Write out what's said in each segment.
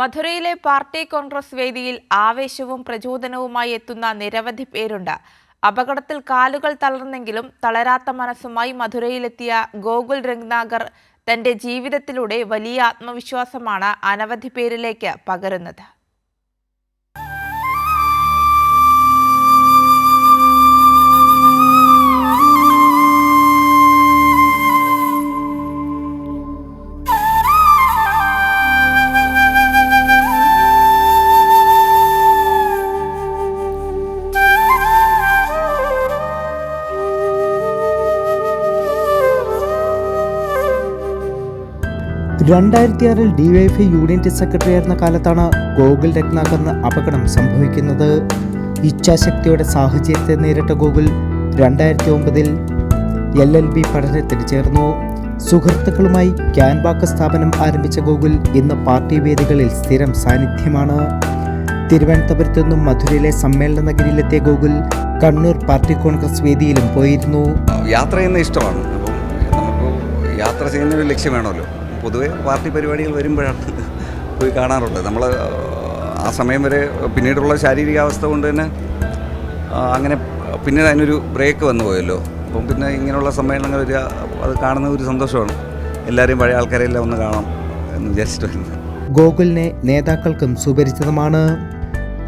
മധുരയിലെ party Congress വേദിയിൽ ആവേശവും പ്രചോദനവുമായി എത്തുന്ന നിരവധി പേരുണ്ട്. അപകടത്തിൽ കാലുകൾ തളർന്നെങ്കിലും തളരാത്ത മനസ്സുമായി മധുരയിലെത്തിയ ഗോകുൽ രംഗ്നാഗർ തന്റെ ജീവിതത്തിലൂടെ വലിയ ആത്മവിശ്വാസമാണ് അനവധി പേരിലേക്ക് പകരുന്നത്. രണ്ടായിരത്തി ആറിൽ ഡിവൈഎഫ്ഐ യൂണിറ്റ് സെക്രട്ടറി ആയിരുന്ന കാലത്താണ് ഗോകുൽ രത്നാകറിന് അപകടം സംഭവിക്കുന്നത്. ഇച്ഛാശക്തിയുടെ സാഹചര്യത്തെ നേരിട്ട ഗോകുൽ രണ്ടായിരത്തി ഒമ്പതിൽ എൽ എൽ ബി പഠനത്തിന് ചേർന്നു. സുഹൃത്തുക്കളുമായി ക്യാൻവാക്ക് സ്ഥാപനം ആരംഭിച്ച ഗോകുൽ ഇന്ന് പാർട്ടി വേദികളിൽ സ്ഥിരം സാന്നിധ്യമാണ്. തിരുവനന്തപുരത്തു നിന്നും മധുരയിലെ സമ്മേളന നഗരിയിലെത്തിയ ഗോകുൽ കണ്ണൂർ പാർട്ടി കോൺഗ്രസ് വേദിയിലും പോയിരുന്നു. യാത്ര ചെയ്യുന്ന ഇഷ്ടമാണ്. നമുക്ക് യാത്ര ചെയ്യുന്ന ഒരു ലക്ഷ്യം വേണമല്ലോ. പൊതുവെ പാർട്ടി പരിപാടികൾ വരുമ്പോഴാണ് പോയി കാണാറുള്ളത്. നമ്മൾ ആ സമയം വരെ പിന്നീടുള്ള ശാരീരികാവസ്ഥ കൊണ്ട് തന്നെ അങ്ങനെ പിന്നീട് അതിനൊരു ബ്രേക്ക് വന്നു പോയല്ലോ. അപ്പം പിന്നെ ഇങ്ങനെയുള്ള സമ്മേളനങ്ങൾ വരിക അത് കാണുന്ന ഒരു സന്തോഷമാണ്. എല്ലാവരെയും പഴയ ആൾക്കാരെല്ലാം ഒന്ന് കാണാം എന്ന് വിചാരിച്ചിട്ട് വരുന്നത് ഗോകുലിനെ നേതാക്കൾക്കും സുപരിചിതമാണ്.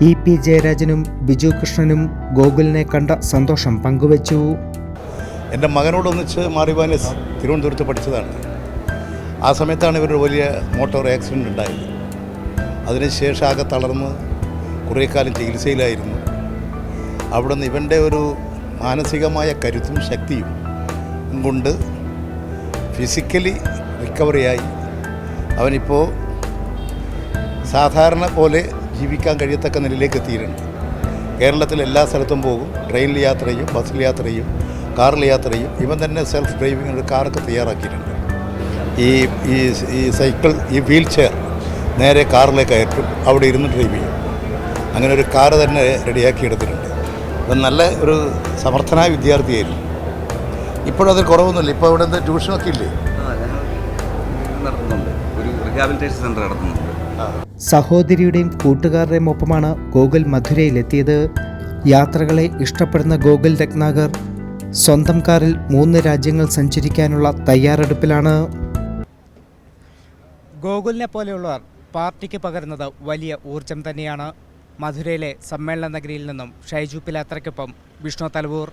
ഇ പി ജയരാജനും ബിജു കൃഷ്ണനും ഗോകുലിനെ കണ്ട സന്തോഷം പങ്കുവച്ചു. എന്റെ മകനോടൊന്നിച്ച് മാറിവാനസ് തിരുവനന്തപുരത്ത് പഠിച്ചതാണ്. ആ സമയത്താണ് ഇവരൊരു വലിയ മോട്ടോർ ആക്സിഡന്റ് ഉണ്ടായത്. അതിനുശേഷം ആകെ തളർന്ന് കുറേ കാലം ചികിത്സയിലായിരുന്നു. അവിടെ നിന്ന് ഇവന്റെ ഒരു മാനസികമായ കരുത്തും ശക്തിയും കൊണ്ട് ഫിസിക്കലി റിക്കവറിയായി അവനിപ്പോൾ സാധാരണ പോലെ ജീവിക്കാൻ കഴിയത്തക്ക നിലയിലേക്ക് എത്തിയിട്ടുണ്ട്. കേരളത്തിൽ എല്ലാ സ്ഥലത്തും പോകും. ട്രെയിനിൽ യാത്ര ചെയ്യും ബസ്സിൽ യാത്ര ചെയ്യും കാറിൽ യാത്ര ചെയ്യും. ഇവൻ തന്നെ സെൽഫ് ഡ്രൈവിംഗ് കാറൊക്കെ തയ്യാറാക്കിയിട്ടുണ്ട്. ഈ ഈ ഈ സൈക്കിൾ ഈ വീൽ ചെയർ നേരെ കാറിലേക്ക് കയറ്റും അവിടെ ഇരുന്ന് ഡ്രൈവ് ചെയ്യും. അങ്ങനെ ഒരു കാറ് തന്നെ റെഡിയാക്കി എടുത്തിട്ടുണ്ട്. അപ്പം നല്ല ഒരു സമർത്ഥനായ വിദ്യാർത്ഥിയായിരുന്നു. ഇപ്പോഴത് കുറവൊന്നുമില്ല. ഇപ്പോൾ അവിടെ എന്താ ട്യൂഷനൊക്കെ ഇല്ലേ? നടത്തുന്നുണ്ട്. ഒരു റിഹാബിലിറ്റേഷൻ സെന്റർ നടത്തുന്നുണ്ട്. സഹോദരിയുടെയും കൂട്ടുകാരുടെയും ഒപ്പമാണ് ഗോകുൽ മധുരയിലെത്തിയത്. യാത്രകളെ ഇഷ്ടപ്പെടുന്ന ഗോകുൽ രത്നാകർ സ്വന്തം കാറിൽ മൂന്ന് രാജ്യങ്ങൾ സഞ്ചരിക്കാനുള്ള തയ്യാറെടുപ്പിലാണ്. ഗോകുലിനെ പോലെയുള്ളവർ പാർട്ടിക്ക് പകരുന്നത് വലിയ ഊർജം തന്നെയാണ്. മധുരയിലെ സമ്മേളന നഗരിയിൽ നിന്നും ഷൈജു പിലാത്രയ്ക്കൊപ്പം വിഷ്ണു തലവൂർ.